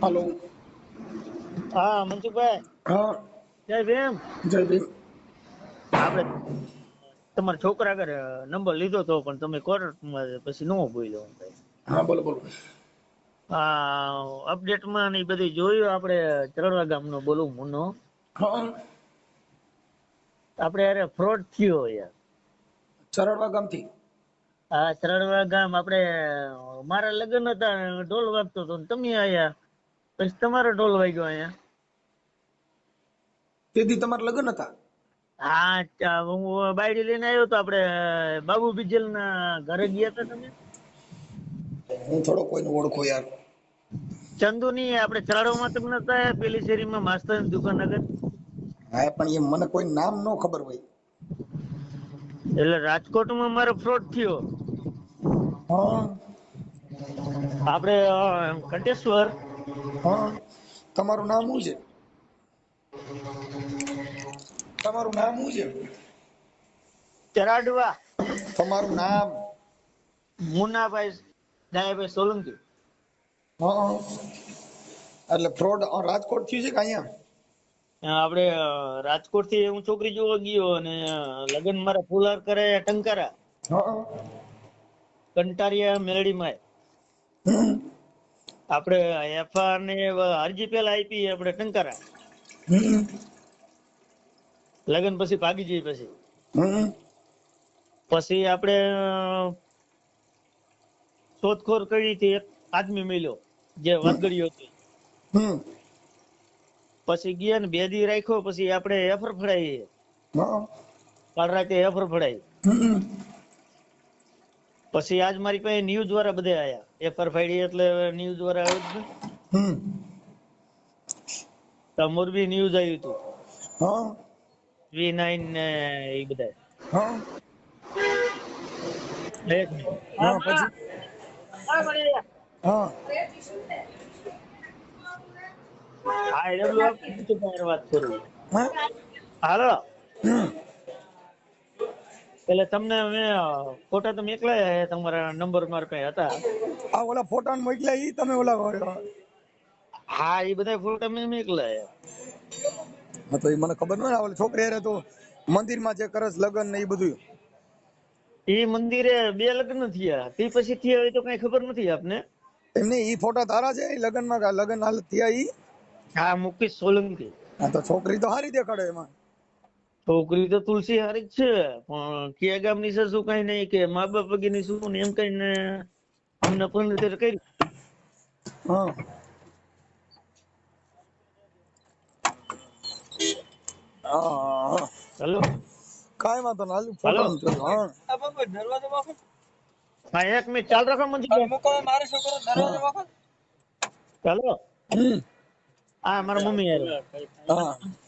હાલો. હા મનસુખભાઈ. હા. જય ભીમ. જય ભીમ. આપણે તમારા છોકરા આગળ નંબર લીધો તો પણ તમે કોર્ટમાં પછી નો બોલ્યો હા બોલો બોલો. આ અપડેટમાં ને બધી જોયું આપણે ચરણવા ગામનો બોલું મુનો આપણે અરે ફ્રોડ થયો યાર. ચરડવા ગામથી? આ સરળવા ગામ આપણે મારા લગ્ન હતા ઢોલ વાગતો હતો તમે આયા? પછી તમારો ઢોલ વાગ્યો અહીંયા. તેથી તમારા લગ્ન હતા? હા હું બાયડી લઈને આવ્યો તો આપણે બાબુ બિજલ ના ઘરે ગયા હતા તમે? હું થોડો કોઈને ઓળખો યાર. ચંદુ ની આપણે ચરાડોમાં તમને નતા પેલી શેરીમાં માસ્તરની દુકાન આગળ? હા પણ એ મને કોઈ નામ નો ખબર હોય. એટલે રાજકોટમાં મારો ફ્રોડ થયો. હા આપણે કંટેશ્વર હા. તમારું નામ શું છે? તમારું નામ શું છે? ચરાડવા. તમારું નામ? મુન્નાભાઈ દયાભાઈ સોલંકી. હા એટલે ફ્રોડ રાજકોટ થયું છે કે અહીંયા? આપણે રાજકોટથી હું છોકરી જોવા ગયો અને લગ્ન મારા ફુલાર કરે ટંકારા. હા. કંટારિયા મેલડીમાં. આપણે એફઆર ને અરજી પેલા આપી આપણે ટંકારા. લગન પછી ભાગી જઈ પછી. પછી આપણે શોધખોળ કરી હતી એક આદમી મળ્યો જે વાદગડીયો હતી પછી ગયા ને બે દી રાખ્યો પછી આપણે એફર ફડાઈ કાલ રાતે એફર ફડાઈ. પછી આજ મારી પાસે ન્યૂઝ વાળા બધે આયા. એફર ફાઈડી એટલે ન્યૂઝ વાળા આવ્યું હમ. તો મોરબી ન્યૂઝ આવ્યું હતું. હા. વી નાઇન ને એ બધા હા. એક. હા પછી? હા. હા કાંઈ વાત કરું હા. હાલો. હમ. એટલે તમને મેં ફોટા તમે એકલા તમારા નંબર માર કઈ હતા? આ ઓલા ફોટા મોકલ્યા ઈ તમે ઓલા હા એ બધા ફોટા મેં એકલા હા તો ઈ મને ખબર ન હોય છોકરી હારે તો મંદિરમાં જે કરસ લગન ને ઈ બધું ઈ મંદિરે બે લગ્ન થયા. તે પછી થયા હોય તો કઈ ખબર નથી આપને? એમને ઈ ફોટા તારા છે? લગનમાં લગન હાલ થયા ઈ? હા મુકેશ સોલંકી. હા તો છોકરી તો હારી દેખાડે એમાં. છોકરી તો તુલસી હારી જ છે પણ કે ગામની છે શું કઈ નહીં કે મા બાપ વગેરેની શું ને એમ કહીને અમને પરિણીત કરી હા હા. હેલો. કાંઈ વાંધો ના હાલ ફોટો હાલો. નું જોજો, હા. હા એક મિનિટ ચાલ રાખો મંજુભાઈ ચાલો હમ. હા મારા મમ્મી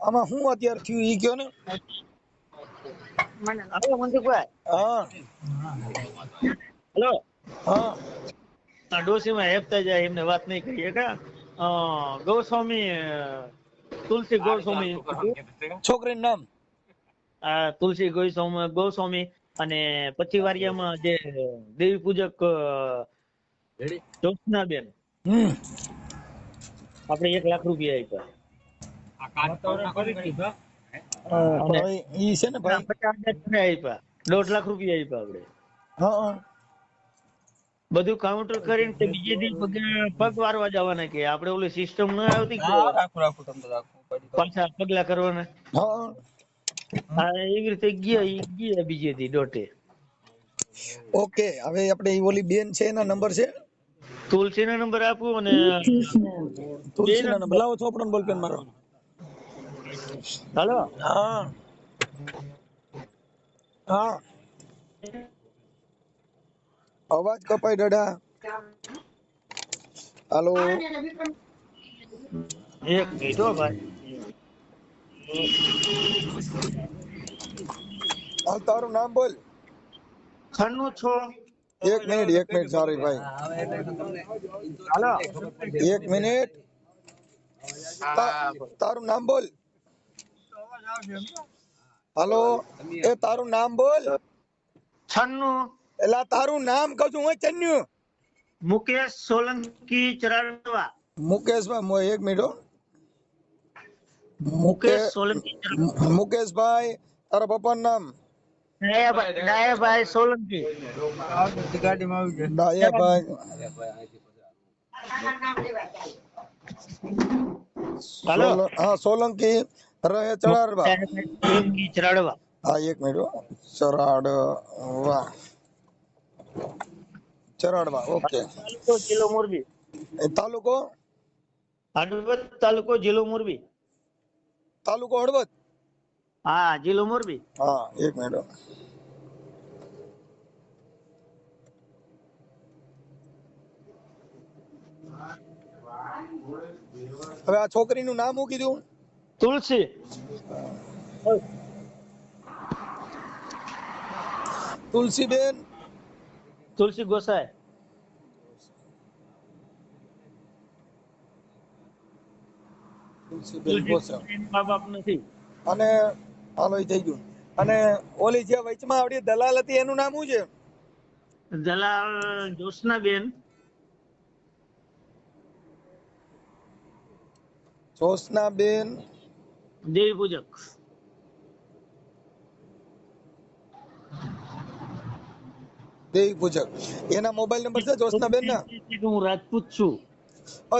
આમાં શું અત્યારે થયું ઈ કયો ને? મને મનસુખભાઈ હા. હેલો. હા. હેપતા જાય એમને વાત નહીં કરીએ કા? અ, ગૌસ્વામી તુલસી ગૌસ્વામી. છોકરીનું નામ? આ તુલસી ગૌસ્વામી ગૌસ્વામી અને પછી વારિયામાં જે દેવી પૂજક હમ. આપણે એક લાખ રૂપિયા આપ્યા. ઈ છે ને ભાઈ? દોઢ લાખ રૂપિયા આપ્યા આપણે હા હા. બધું કાઉન્ટર કરીને તે બીજે દી પગ વારવા જવાના કે આપણે ઓલી સિસ્ટમ ન આવતી પાછા પગલા કરવાના. હા એવી રીતે ગયા ઈ ગયા બીજે દી ઓકે હવે આપણે ઈ ઓલી બેન છે એના નંબર છે? તુલસી નો નંબર આપું અને તુલસીના નંબર. લાવો છો પણ બોલપેન મારો હાલો હા હા અવાજ કપાય ડડા હાલો એક મિનિટ હો ભાઈ હાલ તારું નામ બોલ છન્નું છો એક મિનિટ એક મિનિટ સોરી ભાઈ હાલો એક મિનિટ તા- તારું નામ બોલ હાલો? એ તારું નામ બોલ. છન્નું. એટલે તારું નામ કહું છું હું ચન્યુ મુકેશ સોલંકી ચરાડવા મુકેશભાઈ મો- એક મિનિટ મુકેશ સોલંકી. મુકેશભાઈ તારા પપ્પાનું નામ? સોલંકી. હા સોલંકી. રહે ચડાડવા ચરાડવા હા એક મિનિટ હો. ચરાડવા ચરાડવા ઓકે. તાલુકો જિલ્લો મોરબી. તાલુકો? હળવદ તાલુકો જિલ્લો મોરબી. તાલુકો હળવદ? હા જિલ્લો મોરબી. હા એક મિનિટ હવે આ છોકરીનું નામ શું કીધું? તુલસી. તુલસીબેન તુલસી ગોસાઈ. નથી. અને હાલો થઈ ગયું. અને ઓલી જે વચમાં આવડી દલાલ હતી એનું નામ શું છે? દલાલ જ્યોત્સનાબેન જ્યોત્સનાબેન દેવી પૂજક દેવી પૂજક એના મોબાઈલ નંબર છે જ્યોત્સનાબેન ના હું રાજપૂત છું.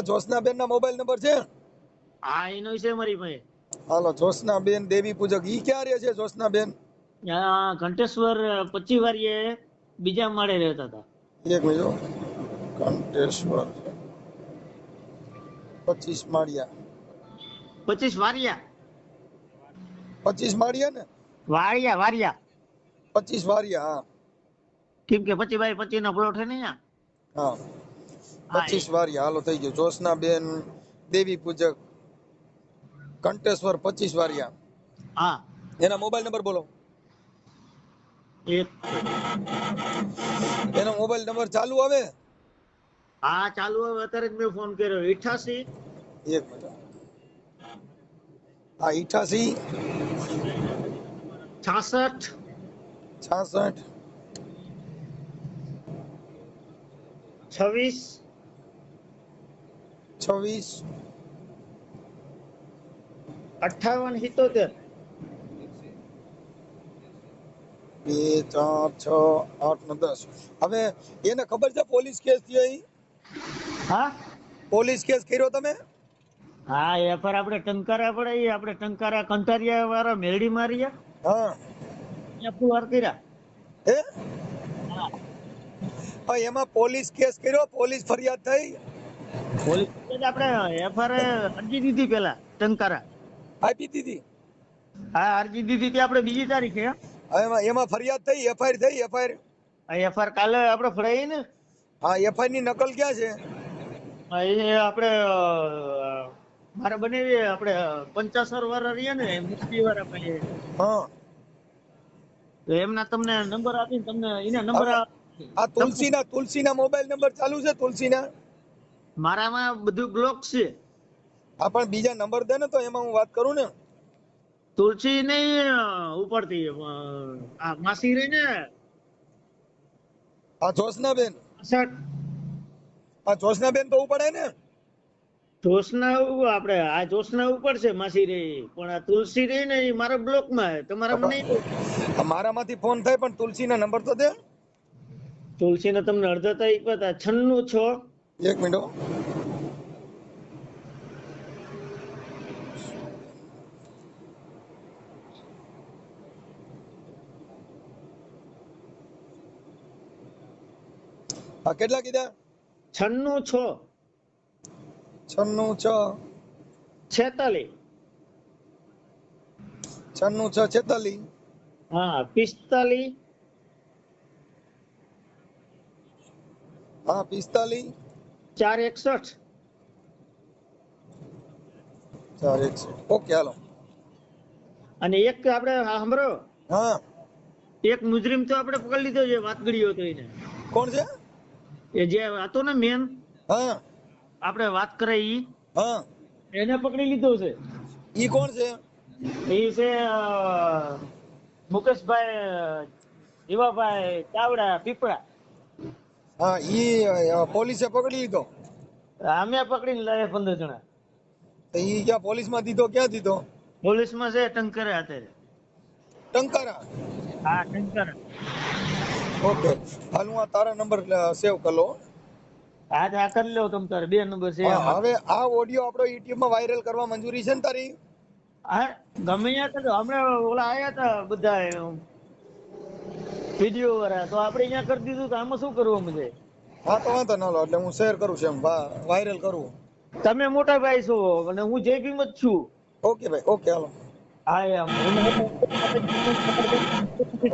જ્યોત્સનાબેન ના મોબાઈલ નંબર છે? હા એનો છે મારી પાસે. હાલો જ્યોત્સનાબેન દેવી પૂજક ઈ ક્યાં રહે છે જ્યોત્સનાબેન? આ ઘંટેશ્વર પચી વારીએ બીજા માળે રહેતા હતા. એક મિનિટ ઘંટેશ્વર પચીસ માળિયા. પચીસ વારિયા પચીસ માળિયા ને? વારિયા વારિયા પચીસ વાળિયા હા. કેમ કે પચી બાય પચી નો પ્લોટ છે ને હા. પચીસ વાળિયા હાલો થઈ ગયું. બેન દેવી પૂજક કંટેશ્વર પચીસ વાળિયા. હા. એના મોબાઈલ નંબર બોલો. એનો મોબાઈલ નંબર ચાલુ આવે? હા ચાલુ આવે. અત્યારે જ મેં ફોન કર્યો. અઠાસી એક મિનિટ. હા અઠાસી છાસઠ. છાસઠ. છવ્વીસ. છવ્વીસ. અઠાવન સિત્તોતેર. બે ચાર છ આઠ ને દસ. હવે એને ખબર છે પોલીસ કેસ થયો હા? પોલીસ કેસ કર્યો તમે? હા એ પર આપણે ટંકારા પડે ઈ આપણે ટંકારા કંટારિયા વાળા મેળી માર્યા હા. ત્યાં વાર કર્યા. હે? એમાં પોલીસ કેસ કર્યો પોલીસ ફરિયાદ થઈ. પોલીસ આપણે એફઆર અરજી દીધી પેલા ટંકારા. આપી દીધી. હા અરજી દીધી હતી આપણે બીજી તારીખે. એમાં એમાં ફરિયાદ થઈ એફઆઈઆર થઈ એફઆઈઆર. એફઆર કાલે આપણે ફરાઈ ને. હા એફઆઈઆરની નકલ ક્યાં છે? એ આપણે મારે બને આપણે પંચાસર વાળા રહ્યા ને મુક્તિ વાળા પાસે હા. તો એમના તમને નંબર આપીને તમને એના નંબર આ તુલસીના તુલસીના મોબાઈલ નંબર ચાલુ છે તુલસીના? મારામાં બધું બ્લોક છે. હા પણ બીજા નંબર દે ને તો એમાં હું વાત કરું ને. તુલસી નહીં ઉપરથી આ માસી રહી ને. આ જ્યોત્સનાબેન હા આ જ્યોત્સનાબેન તો ઉપાડે ને. જોશના આપણે આ જોશના ઉપર છે માસી રે પણ આ તુલસી રે ને એ મારા બ્લોકમાં તમારા નહીં મારામાંથી ફોન થાય પણ તુલસીના નંબર તો દે. તુલસી ના તમને અડધા તારીખ પર છન્નું છ. એક મિનિટ કેટલા કીધા? છન્નું છ. છન્નું છ. છેતાલી છન્નું છ છેતાલી હા પિસ્તાલી હા પિસ્તાલી ચાર એકસઠ. ચાર એકસઠ. ઓકે હાલો. અને એક આપણે સાંભળો. હા. એક મુજરીમ તો આપણે પકડી લીધો છે વાત ગળ્યો હતો એને. કોણ છે? એ જે હતો ને મેન હા. આપણે વાત કરે ઈ. હા. એને પકડી લીધો છે. ઈ કોણ છે? એ છે મુકેશભાઈ જીવાભાઈ ચાવડા પીપળા. હા ઈ પોલીસે પકડી લીધો? અમે પકડીને લાવ્યા પંદર જણા. તો ઈ ક્યાં પોલીસમાં દીધો? ક્યાં દીધો? પોલીસમાં છે ટંકરે અત્યારે ટંકારા? હા ટંકરે. ઓકે. હાલ હું આ તારા નંબર સેવ કરી લઉં હા આ કરી લો તમ તારે. બે નંબર છે. હવે આ ઓડિયો આપણો યુટ્યુબમાં વાયરલ કરવા મંજૂરી છે ને તારી? હા ગમે ત્યાં કરજો હમણાં ઓલા આયા હતા બધા વીડિયો વાળા. તો આપણે અહીંયા કરી દીધું તો આમાં શું કરવું મજે હા તો વાંધો ના લો. એટલે હું શેર કરું છું એમ. વાયરલ કરું. તમે મોટા ભાઈ છો અને હું જય કિંમત છું. ઓકે ભાઈ ઓકે હાલો. હા એમ.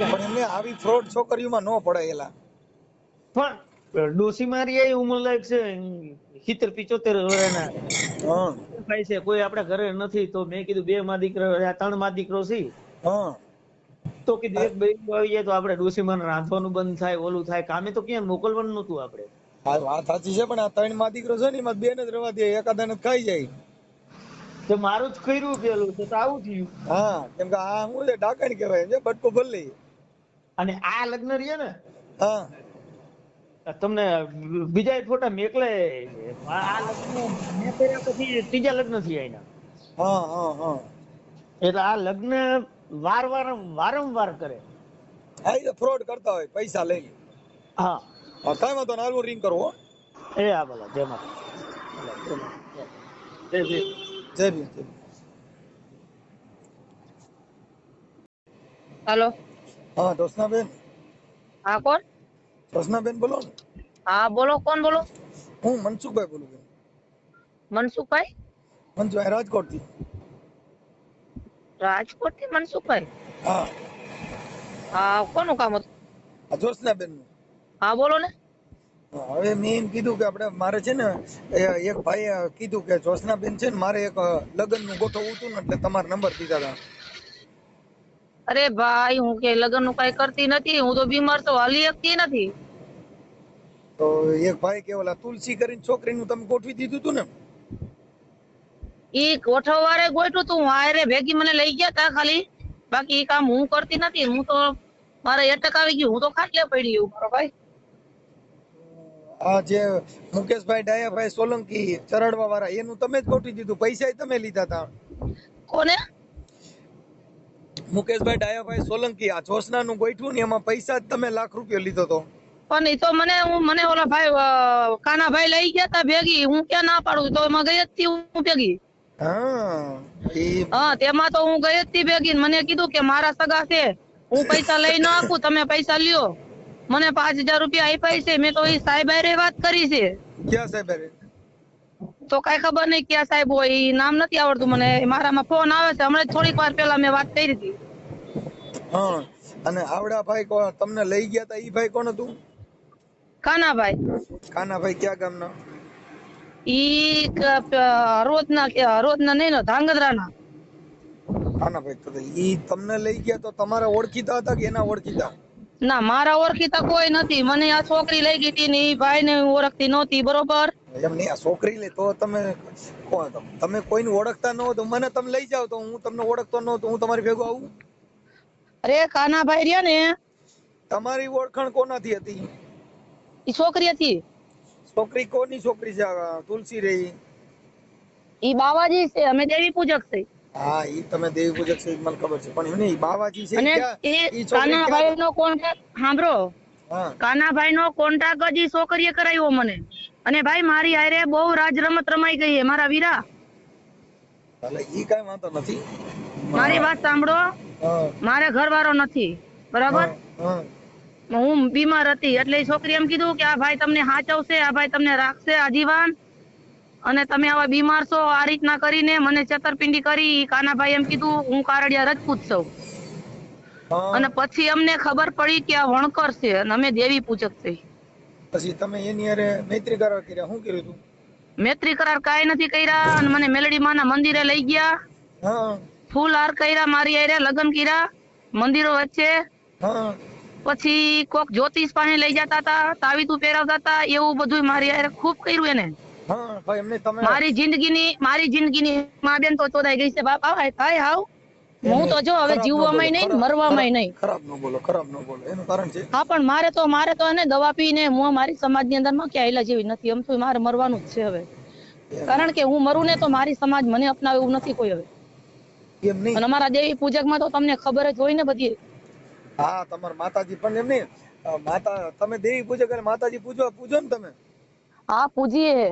પણ એમને આવી ફ્રોડ છોકરીઓમાં ન પડાયેલા પણ ડોસી મારી એ ઉંમર લાયક છે સિત્તેર પિચોતેર વર્ષના ભાઈ છે કોઈ આપણા ઘરે નથી તો મેં કીધું બે માં દીકરો ત્રણમાં દીકરો છે. તો કીધું એક બે આવી જાય તો આપણે ડોસી માં રાંધવાનું બંધ થાય ઓલું થાય કામે તો ક્યાં મોકલવાનું નતું આપણે. વાત સાચી છે પણ આ ત્રણમાં દીકરો છે ને એમાં બે જ રહેવા દે એકાદા ને ખાઈ જાય. તો મારું જ કર્યું પેલું તો આવું થયું. હા કેમ કે આ શું છે ડાકણ કહેવાય છે બટકો ભલ્લી અને આ લગ્ન રહ્યા ને? હા. તમને બીજા ફોટા મેકલે. આ લગ્ન મેં કર્યા પછી ત્રીજા લગ્ન થયા એના. હા હા હા. એટલે આ લગ્ન વાર વાર વારંવાર કરે. હા એ ફ્રોડ કરતા હોય પૈસા લઈ હા. હા કાંઈ વાંધો ના હાલ રિંગ કરવો એ આ બોલો જય માતા જય ભીમ. જય ભીમ જય હેલો. હા દોસ્તનાબેન હા કોણ? દોસ્તનાબેન બોલો ને. હા બોલો કોણ બોલો? હું મનસુખભાઈ બોલું છું. મનસુખભાઈ? મનસુખભાઈ રાજકોટથી રાજકોટથી મનસુખભાઈ? હા. હા કોનું કામ હતું? આ જ્યોત્સનાબેનનું હા બોલો ને. હવે મેં એમ કીધું કે આપણે મારે છે ને એક ભાઈએ કીધું કે જ્યોત્સનાબેન છે ને મારે એક લગ્નનું ગોઠવવું હતું ને એટલે તમારા નંબર દીધા હતા. અરે ભાઈ હું કે લગ્નનું કઈ કરતી નથી હું તો બીમાર તો હાલી શકતી નથી. તો એક ભાઈ કે ઓલા તુલસી કરીને છોકરીનું તમે ગોઠવી દીધું હતું ને? ઈ ગોઠવવારે ગોઠવું તું હારે ભેગી મને લઈ ગયા તા ખાલી. બાકી ઈ કામ હું કરતી નથી હું તો મારે એટક આવી ગયું હું તો ખાટલે પડી ગયું મારો ભાઈ. આ જે મુકેશભાઈ ડાયાભાઈ સોલંકી ચરડવા વાળા એનું તમે જ ગોઠવી દીધું પૈસા તમે લીધા હતા કોને? મુકેશભાઈ ડાયાભાઈ સોલંકી આ જોશના નું ગોઠવું ને એમાં પૈસા જ તમે લાખ રૂપિયા લીધો તો. પણ એ તો મને હું મને ઓલા ભાઈ કાના કાનાભાઈ લઈ ગયા તા ભેગી હું ક્યાં ના પાડું? તો એમાં ગઈ હતી હું ભેગી. હા તેમાં તો હું ગઈ હતી ભેગી મને કીધું કે મારા સગા છે હું પૈસા લઈ ન આપું તમે પૈસા લ્યો. મને પાંચ હજાર રૂપિયા આપ્યા છે મેં તો એ સાહેબ હારે વાત કરી છે. ક્યાં સાહેબ તો કઈ ખબર નહીં ક્યાં સાહેબ હોય નામ નથી આવડતું મને મારામાં ફોન આવે છે હમણાં થોડીક વાર પેલા મેં વાત કરી હતી. હા. અને આવડા ભાઈ તમને લઈ ગયા તા ઈ ભાઈ કોણ હતું? કાનાભાઈ. કાનાભાઈ ક્યાં ગામના? ઈ હરોદના હરોજના નહીં નો ધાંગધ્રાના. કાનાભાઈ તો ઈ તમને લઈ ગયા તો તમારા ઓળખીતા હતા કે એના ઓળખીતા? ના મારા ઓળખીતા કોઈ નથી. મને આ છોકરી લઈ ગઈ હતી ને ઈ ભાઈ ને ઓળખતી નહોતી બરોબર? એમ નહીં આ છોકરી લે તો તમે કોણ તમે? તમે કોઈને ઓળખતા ન હો તો મને તમે લઈ જાવ તો હું તમને ઓળખતો ન તો હું તમારી ભેગો આવું? અરે કાનાભાઈ રહ્યા ને. તમારી ઓળખાણ કોનાથી હતી? ઈ છોકરી હતી છોકરી કોની છોકરી છે? તુલસી રહી ઈ. બાવાજી છે અમે દેવી પૂજક છે. હા ઈ તમે દેવી પૂજક છે મને ખબર છે. પણ એમ ઈ બાવાજી છે અને ઈ કાનાભાઈ નો કોન્ટેક્ટ સાંભળો. કાનાભાઈ નો કોન્ટેક્ટ જ ઈ છોકરીએ કરાવ્યો મને. અને ભાઈ મારી હારે બહુ રાજ રમત રમાઈ ગઈ છે મારા વીરા. એટલે ઈ કાંઈ વાંધો નથી. મારી વાત સાંભળો. મારે ઘરવાળો નથી. બરાબર? હા, બીમાર હતી એટલે છોકરી એમ કીધું કે આ ભાઈ તમને હાચવશે આ ભાઈ તમને રાખશે આજીવન. અને તમે આવા બીમાર છો આ રીતના કરીને મને છેતરપિંડી કરી કાનાભાઈ એમ કીધું હું કારડિયા રજપૂત છું. અને પછી અમને ખબર પડી કે આ વણકર છે અને અમે દેવી પૂજક છે. પછી તમે એની અરે મૈત્રી કરાર કર્યા શું કર્યું તું? મૈત્રી કરાર કાંઈ નથી કર્યા અને મને મેલડી માના મંદિરે લઈ ગયા. ફૂલ હાર કર્યા મારી આરે લગ્ન કર્યા મંદિરો વચ્ચે. પછી કોક જ્યોતિષ પાસે લઈ જતા હતા તાવીતું પહેરાવતા હતા એવું બધું મારી આરે ખૂબ કર્યું એને. મારી જિંદગી ની મારી જિંદગીની મારી જિંદગીની મા બેન તો ચોદાઈ ગઈ છે બાપ. આવાય થાય હાવ હું તો જો હવે જીવવામાં જીવવામાંય નહીં મરવામાં મરવામાંય નહીં. ખરાબ ન બોલો ખરાબ ન બોલો. એનું કારણ છે હા પણ મારે તો મારે તો એને દવા પીને હું મારી સમાજની અંદરમાં ક્યાં એલા જેવી નથી. એમ તો મારે મરવાનું જ છે હવે. કારણ કે હું મરું ને તો મારી સમાજ મને અપનાવે એવું નથી કોઈ હવે. એમ નહીં. અને અમારા દેવી પૂજકમાં તો તમને ખબર જ હોય ને બધી. હા તમાર માતાજી પણ એમ નહીં. માતા તમે દેવી પૂજક અને માતાજી પૂજો પૂજો ને તમે. હા પૂજીએ.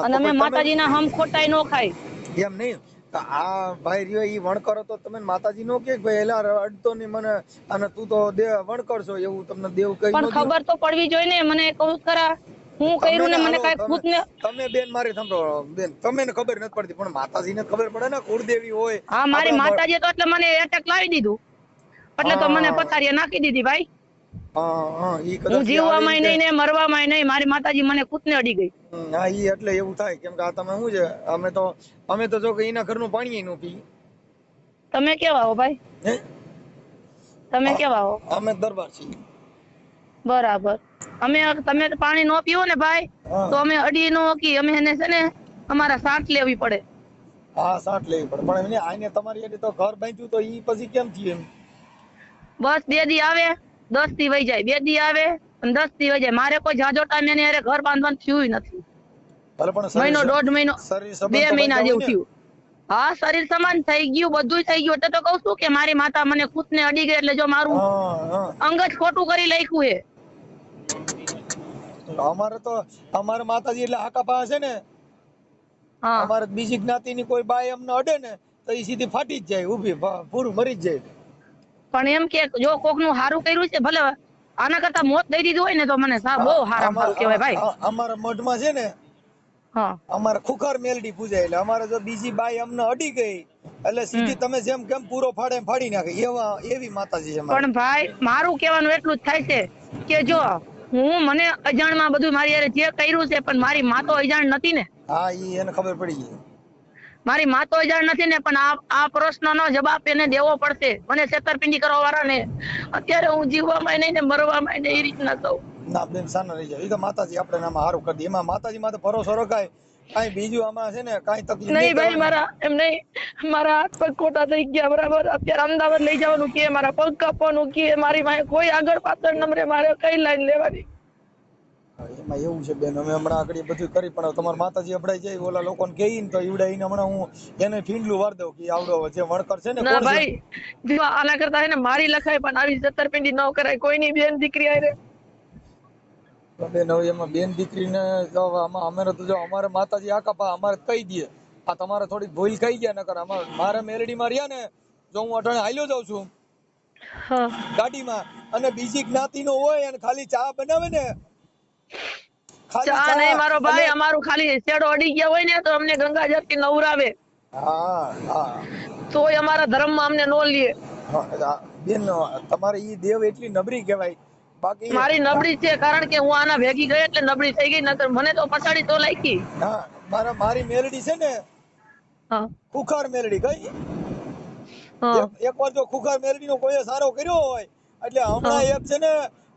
અને અમે માતાજી માતાજીના હમ ખોટાઈ નો ખાય. એમ નહીં. આ ભાઈ રહ્યો ઈ વણકરો તો તમે માતાજી નો કે ભાઈ એલા અડતો નહીં મને અને તું તો વણકર છો એવું તમને દેવ કહી પણ ખબર તો પડવી જોઈએ ને. મને કહું ખરા હું કર્યું ને મને કાંઈ ખુદ ને તમે બેન મારી સાંભળો બેન તમે ને ખબર નથી પડતી પણ માતાજીને ખબર પડે ને કુળદેવી હોય હા મારી માતાજી તો એટલે મને એટેક લાવી દીધું. એટલે તો મને પથારીએ નાખી દીધી ભાઈ. હું જીવવામાં નહીં ને મરવામાં નહીં મારી માતાજી મને કૂતને અડી ગઈ. હા ઈ એટલે એવું થાય કેમ કે આ તમે શું છે અમે તો અમે તો જો કે એના ઘરનું પાણી નું પી. તમે કેવા હો ભાઈ? તમે કેવા હો? અમે દરબાર છીએ. બરાબર. અમે તમે પાણી નો પીવો ને ભાઈ તો અમે અડી નો કી અમે એને છે ને અમારા સાટ લેવી પડે. હા સાટ લેવી પડે. પણ એને આને તમારી એટલે તો ઘર બાંધ્યું તો ઈ પછી કેમ થયું એમ? બસ બે દી આવે દસથી વહી જાય. બે દી આવે અને દસથી વહી જાય. મારે કોઈ જાજો ટાઈમ એને અરે ઘર બાંધવાનું થયું નથી. ભલે પણ મહિનો દોઢ મહિનો બે મહિના જેવું થયું. હા શરીર સમાન થઈ ગયું બધું થઈ ગયું. એટલે તો કઉ છું કે મારી માતા મને ખુદ ને અડી ગઈ એટલે જો મારું હા હા. અંગ જ ખોટું કરી લખ્યું હે. અમારે તો અમારે માતાજી એટલે હાકા પાસે છે ને. અમારે બીજી જ્ઞાતિની કોઈ બાઈ અમને અડે ને તો એ સીધી ફાટી જ જાય ઊભી પૂરું મરી જ જાય. પણ એમ કે જો કોકનું સારું કર્યું છે ભલે આના કરતા મોત દઈ દીધું હોય ને તો મને બહુ હારા કહેવાય ભાઈ. અમારા મઢમાં છે ને હા. અમારે ખુખાર મેલડી પૂજાય એટલે અમારે જો બીજી બાઈ અમને અડી ગઈ એટલે સીધી તમે જેમ કેમ પૂરો ફાડે ફાડી નાખે. એવા એવી માતાજી છે પણ ભાઈ મારું કહેવાનું એટલું જ થાય છે કે જો હું મને અજાણમાં બધું મારી હારે જે કર્યું છે પણ મારી માં તો અજાણ નથી ને. હા ઈ એને ખબર પડી ગઈ. મારી માં તો અજાણ નથી ને પણ આ આ પ્રશ્નનો જવાબ એને દેવો પડશે. મને છેતરપિંડી કરવા વાળા ને અત્યારે હું જીવવામાં નહીં ને મરવામાં નહીં એ રીતના કહું. ના બેન સાના રહી જાય એ તો માતાજી આપણે નામ સારું કરી દે. એમાં માતાજી માં તો ભરોસો રખાય. કાંઈ બીજું આમાં છે ને કઈ તકલીફ નહીં ભાઈ મારા એમ નહીં. મારા હાથ પગ ખોટા થઈ ગયા બરાબર? અત્યારે અમદાવાદ લઈ જવાનું કે મારા પગ કાપવાનું કે મારી પાસે કોઈ આગળ પાછળ નંબરે મારે કઈ લાઈન લેવાની? એમાં એવું છે બેન અમે હમણાં આગળ બધું કરી પણ તમારા માતાજી અભડાઈ જાય ઓલા લોકોને કહી ને તો ઈવડાઈને હમણાં હું એને ફીંડલું વાર દઉં કે આવડો જે વણકર છે ને ના ભાઈ જો આના કરતા હે ને મારી લખાય પણ આવી જતરપિંડી ન કરાય કોઈની બેન દીકરી આય તો બેન હવે એમાં બેન દીકરીને આમાં અમારે તો જો અમારે માતાજી આકા પા અમારે કહી દે. આ તમારે થોડીક ભૂલ ખાઈ ગયા નકર અમારે મારે મેરડીમાં રહ્યા ને જો હું અટાણે હાલ્યો જાઉં છું. ગાડીમાં. અને બીજી જ્ઞાતિનો હોય અને ખાલી ચા બનાવે ને ચા નહીં મારો ભાઈ અમારું ખાલી શેડો અડી ગયા હોય ને તો અમને ગંગાજળથી નવરાવે. હા હા. તોય અમારા ધર્મમાં અમને નો લે. બેન તમારે ઈ દેવ એટલી નબરી કહેવાય. બાકી મારી નબળી છે કારણ કે હું આના ભેગી ગઈ એટલે નબળી થઈ ગઈ નકર મને તો પછાડી તો લાગી. હા મારા મારી મેલડી છે ને હા. ખુખાર મેલડી ગઈ? હા. એક- વાર જો ખુખાર મેલડી નો કોઈ સારો કર્યો હોય એટલે હમણાં એક છે ને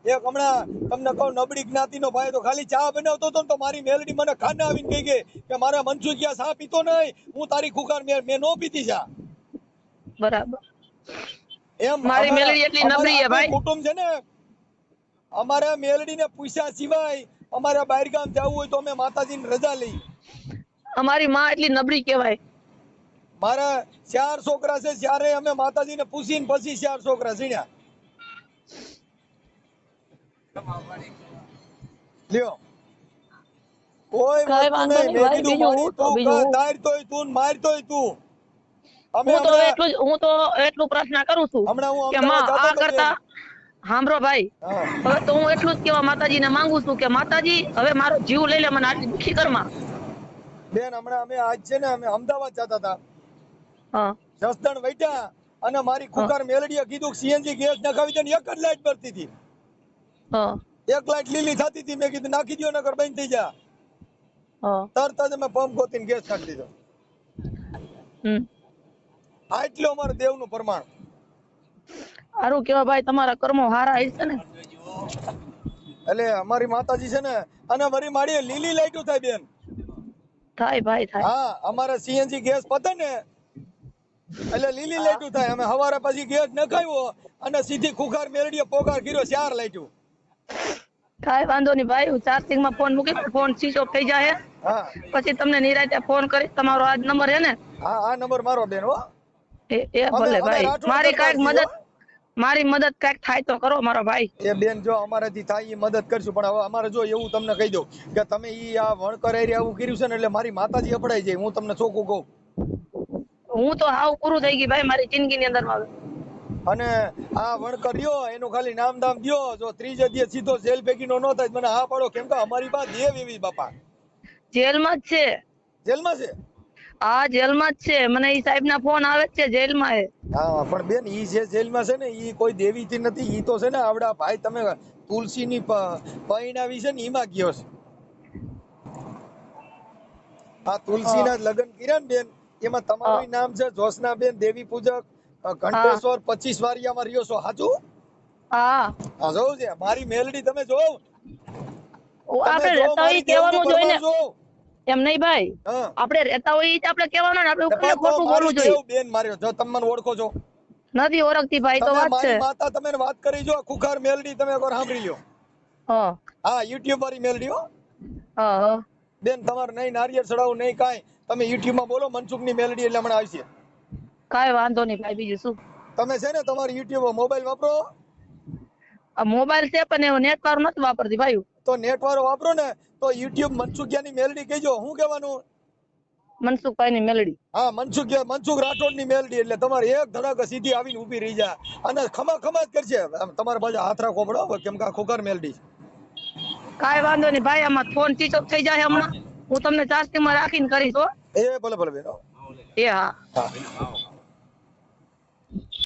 એક હમણાં તમને કહું નબળી જ્ઞાતિ નો ભાઈ તો ખાલી ચા બનાવતો હતો તો મારી મેલડી મને ખાને આવીને કહી ગઈ કે મારા મનસુખિયા ચા પીતો નહીં હું તારી ખુખાર મેળ મેં નો પીતી ચા. બરાબર. એમ મારી મેલડી એટલી નબળી છે ભાઈ. કુટુંબ છે ને અમારા મેલડી ને પૂછ્યા સિવાય અમારા બહાર ગામ જવું હોય તો અમે માતાજીની રજા લઈ અમારી માં એટલી નબળી કહેવાય. મારા ચાર છોકરા છે ત્યારે અમે માતાજીને પૂછીને પછી ચાર છોકરા સીણ્યા લ્યો. કોઈ વાંધો નહીં. મેં કીધું તો તું બીજું હું- તાર તોય તું હું તો એટલું હું તો એટલું પ્રશ્ન કરું છું કે માં આ કરતા સાંભળો ભાઈ. હવે તો હું એટલું જ કેવા માતાજીને માંગુ છું કે માતાજી હવે મારો જીવ લઈ લે મને આટલી દુખી કરમાં બેન હમણાં અમે આજ છે ને અમે અમદાવાદ જતા હતા. હા. જસદણ વૈઠા અને મારી કુકર મેલડીએ કીધું સીએનજી ગેસ નખાવી દે ને એક જ લાઈટ ભરતી હતી. હા. એક લાઈટ લીલી થતી હતી મેં કીધું નાખી દો નકર બંધ થઈ જા. હા. તરત જ મેં પંપ ગોતીને ગેસ નાખી દીધો. હમ. આટલું અમારે દેવનું પ્રમાણ. સારું કેવા ભાઈ તમારા કર્મો હારા હશે ને. એટલે અમારી માતાજી છે ને અને વરી માડીએ લીલી લાઈટો થાય બેન. થાય ભાઈ થાય. હા અમારે સીએનજી ગેસ પતે ને એટલે લીલી લાઈટો થાય. અમે હવારે પછી ગેસ નખાયો અને સીધી ખુખાર મેરડીએ પોગાર કર્યો ચાર લાઈટો. કાઈ વાંધો નહીં ભાઈ હું ચાર્જિંગમાં ફોન મૂકી ફોન સ્વિચ ઓફ થઈ જાય હા. પછી તમને નિરાતે ફોન કરી તમારો આ નંબર છે ને? હા આ નંબર મારો બેન હો. એ એ ભલે ભાઈ. મારી કાંઈક મદદ મારી મદદ કંઈક થાય તો કરો મારો ભાઈ. એ બેન જો અમારાથી થાય એ મદદ કરશું પણ હવે અમારે જો એવું તમને કહી દઉં કે તમે ઈ આ વણકર એરિયા આવું કર્યું છે ને એટલે મારી માતાજી અપડાઈ જાય હું તમને ચોખ્ખું કહું. હું તો હાવ પૂરું થઈ ગઈ ભાઈ મારી જિંદગીની અંદર અને આ વણકર રહ્યો એનું ખાલી નામ દામ દ્યો જો ત્રીજે દિવસ સીધો જેલ ભેગીનો ન થાય મને હા પાડો કેમ કે અમારી પાસે દેવ એવી બાપા. જેલમાં જ છે. જેલમાં છે? આ જેલમાં જ છે. મને ઈ સાહેબ ના ફોન આવે જ છે જેલમાં એ. હા પણ બેન ઈ જે જેલમાં છે ને ઈ કોઈ દેવી થી નથી ઈ તો છે ને આવડા ભાઈ તમે તુલસી ની પૈણાવી છે ને ઈમાં ગયો છે. આ તુલસી ના લગ્ન કર્યા ને બેન એમાં તમારું નામ છે જોશના બેન દેવી પૂજક ઘંટેશ્વર પચીસ વારિયામાં રહ્યો છો. હાજુ? હા. હા જોઉં છે. મારી મેલડી તમે જોવ. આપણે રહેતા હોય ઈ કહેવાનું જોઈએ ને એમ નહીં ભાઈ? આપણે રહેતા હોય ઈ આપણે કહેવાનું ને આપણે કોઈને ખોટું મારી બોલવું જોઈએ. બેન માર્યો જો તમે મને ઓળખો છો. નથી ઓળખતી ભાઈ તો વાત છે. માતા તમે વાત કરી જો ખુખાર મેલડી તમે એકવાર સાંભળી લ્યો. હા. હા યુટ્યુબ વાળી મેલડી હો. હા બેન તમારે નહીં નારિયેળ ચડાવું નહીં કાંઈ. તમે યુટ્યુબમાં બોલો મનસુખની મેલડી એટલે હમણાં આવશે કાંઈ વાંધો નહીં ભાઈ બીજું શું? તમે છે ને તમારી યુટ્યુબ મોબાઈલ વાપરો આ મોબાઈલ છે પણ નેટ વાળું નથી વાપરતી ભાઈ. તો નેટ વાળો વાપરો ને તો યુટ્યુબ મનસુખિયા ની મેલડી કહેજો. શું કહેવાનું? મનસુખભાઈ ની મેલડી. હા મનસુખ મનસુખ રાઠોડની મેલડી એટલે તમારે એક ધડક સીધી આવીને ઊભી રહી જાય અને ખમા ખમા જ કરશે તમારે પાછા હાથ રાખવો પડે કેમ કે ખોખર મેલડી. કાંઈ વાંધો નહીં ભાઈ આમાં ફોન સ્વિચ ઓફ થઈ જાય હમણાં. હું તમને ચાર્જિંગમાં રાખીને કરીશ હો. એ ભલે ભલે બેન એ હા. હા.